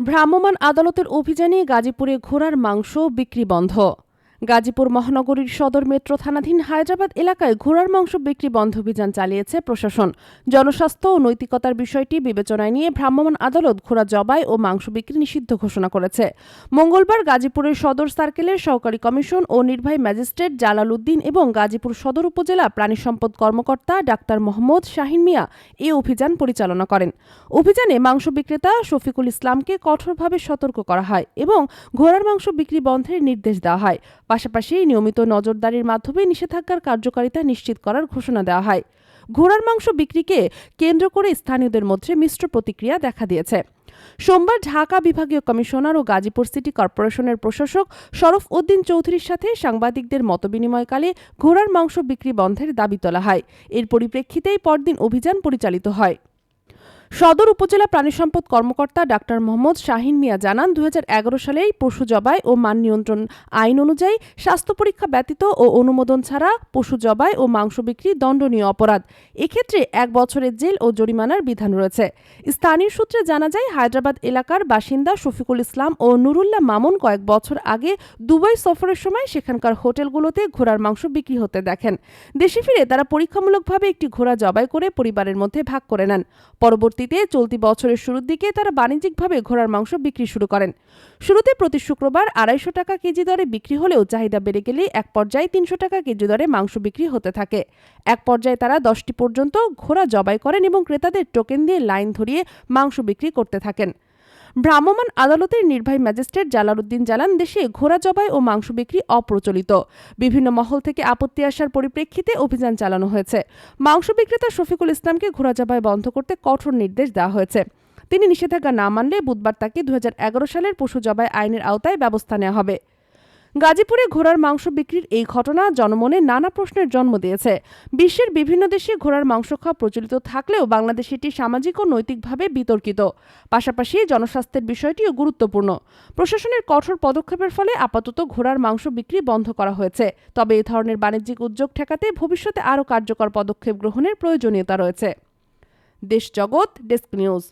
ভ্রাম্যমাণ আদালতের অভিযানে গাজীপুরে ঘোড়ার মাংস বিক্রি বন্ধ। গাজীপুর মহানগরীর সদর মেট্রো থানাধীন হায়দ্রাবাদ এলাকায় ঘোড়ার মাংস বিক্রি বন্ধ অভিযান চালিয়েছে প্রশাসন। জনস্বাস্থ্য ও নৈতিকতার বিষয়টি বিবেচনায় নিয়ে ভ্রাম্যমাণ আদালত ঘোড়া জবাই ও মাংস বিক্রি নিষিদ্ধ ঘোষণা করেছে। মঙ্গলবার গাজীপুরের সদর সার্কেলের সহকারী কমিশন ও নির্বাহী ম্যাজিস্ট্রেট জালাল উদ্দিন এবং গাজীপুর সদর উপজেলা প্রাণী সম্পদ কর্মকর্তা ডাক্তার মোহাম্মদ শাহিন মিয়া এ অভিযান পরিচালনা করেন। অভিযানে মাংস বিক্রেতা শফিকুল ইসলামকে কঠোরভাবে সতর্ক করা হয় এবং ঘোড়ার মাংস বিক্রি বন্ধের নির্দেশ দেওয়া হয়। পাশাপাশি নিয়মিত নজরদারির মাধ্যমে নিষেধাজ্ঞার কার্যকারিতা নিশ্চিত করার ঘোষণা দেওয়া হয়। ঘোড়ার মাংস বিক্রিকে কেন্দ্র করে স্থানীয়দের মধ্যে মিশ্র প্রতিক্রিয়া দেখা দিয়েছে। সোমবার ঢাকা বিভাগীয় কমিশনার ও গাজীপুর সিটি কর্পোরেশনের প্রশাসক শরফ উদ্দিন চৌধুরীর সাথে সাংবাদিকদের মতবিনিময়কালে ঘোড়ার মাংস বিক্রি বন্ধের দাবি তোলা হয়। এর পরিপ্রেক্ষিতেই পরদিন অভিযান পরিচালিত হয়। সদর উপজেলা প্রাণী সম্পদ কর্মকর্তা ডাক্তার মোহাম্মদ শাহিন মিয়া জানান এগারো সালেই পশু জবাই ও মান নিয়ন্ত্রণ আইন অনুযায়ী স্বাস্থ্য পরীক্ষা ব্যতীত ও অনুমোদন ছাড়া পশু জবাই ও মাংস বিক্রি দণ্ডনীয় অপরাধ। এক্ষেত্রে এক বছরের জেল ও জরিমানার বিধান রয়েছে। স্থানীয় সূত্রে জানা যায়, হায়দ্রাবাদ এলাকার বাসিন্দা শফিকুল ইসলাম ও নুরুল্লাহ মামুন কয়েক বছর আগে দুবাই সফরের সময় সেখানকার হোটেলগুলোতে ঘোড়ার মাংস বিক্রি হতে দেখেন। দেশে ফিরে তারা পরীক্ষামূলকভাবে একটি ঘোড়া জবাই করে পরিবারের মধ্যে ভাগ করে নেন। পরবর্তীতে চলতি বছরের শুরুর দিকে তারা বাণিজ্যিকভাবে ঘোড়ার মাংস বিক্রি শুরু করেন। শুরুতে প্রতি শুক্রবার আড়াইশো টাকা কেজি দরে বিক্রি হলেও চাহিদা বেড়ে গেলে এক পর্যায়ে তিনশো টাকা কেজি দরে মাংস বিক্রি হতে থাকে। এক পর্যায়ে তারা দশটি পর্যন্ত ঘোড়া জবাই করেন এবং ক্রেতাদের টোকেন দিয়ে লাইন ধরিয়ে মাংস বিক্রি করতে থাকেন। ভ্রাম্যমাণ আদালতের নির্বাহী ম্যাজিস্ট্রেট জালালউদ্দিন জালান দেশে ঘোড়া জবাই ও মাংস বিক্রি অপ্রচলিত। বিভিন্ন মহল থেকে আপত্তি আসার পরিপ্রেক্ষিতে অভিযান চালানো হয়েছে। মাংস বিক্রেতা শফিকুল ইসলামকে ঘোড়া জবাই বন্ধ করতে কঠোর নির্দেশ দেওয়া হয়েছে। তিনি নিষেধাজ্ঞা না মানলে বুধবার তাকে দু হাজার এগারো সালের পশু জবাই আইনের আওতায় ব্যবস্থা নেওয়া হবে। গাজীপুরে ঘোড়ার মাংস বিক্রির এই ঘটনা জনমনে নানা প্রশ্নের জন্ম দিয়েছে। বিশ্বের বিভিন্ন দেশে ঘোড়ার মাংস খাওয়া প্রচলিত থাকলেও বাংলাদেশে এটি সামাজিক ও নৈতিকভাবে বিতর্কিত। পাশাপাশি জনস্বাস্থ্যের বিষয়টিও গুরুত্বপূর্ণ। প্রশাসনের কঠোর পদক্ষেপের ফলে আপাতত ঘোড়ার মাংস বিক্রি বন্ধ করা হয়েছে। তবে এ ধরনের বাণিজ্যিক উদ্যোগ ঠেকাতে ভবিষ্যতে আরও কার্যকর পদক্ষেপ গ্রহণের প্রয়োজনীয়তা রয়েছে। দেশ জগৎ, ডেস্ক নিউজ।